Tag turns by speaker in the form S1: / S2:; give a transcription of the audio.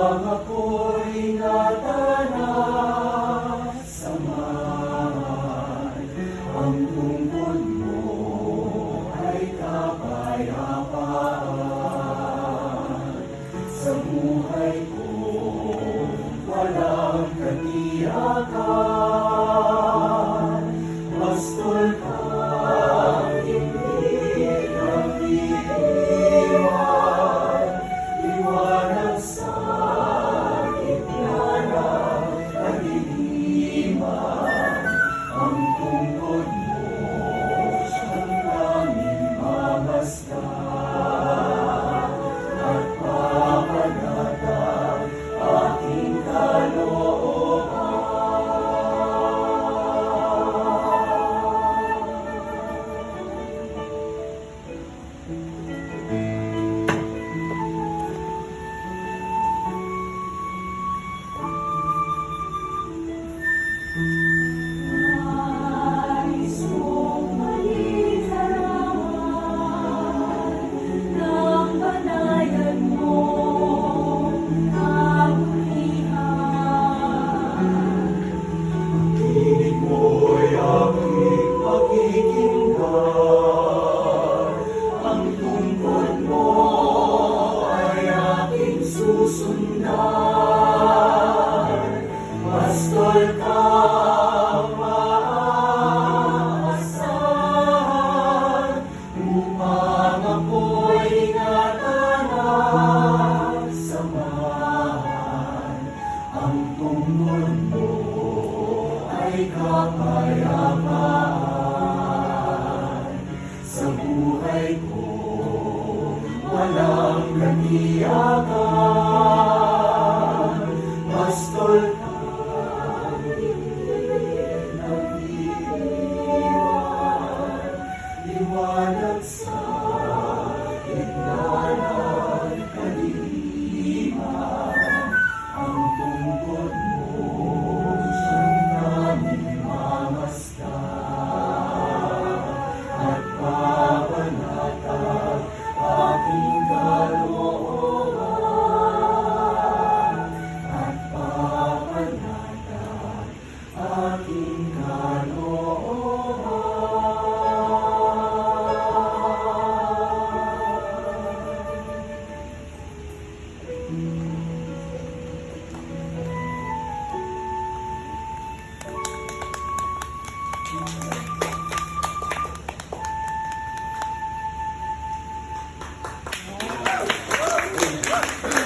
S1: Ang ako'y natana sa man, ang tungkol mo ay kapayapaan. Sa buhay ko, walang katiyakan. Ang tungkol mo ay aking susundan. Pastol ka maasahan upang ako'y ingatan samahan. Ang tungkol mo ay kapayapaan katiyakan Thank you.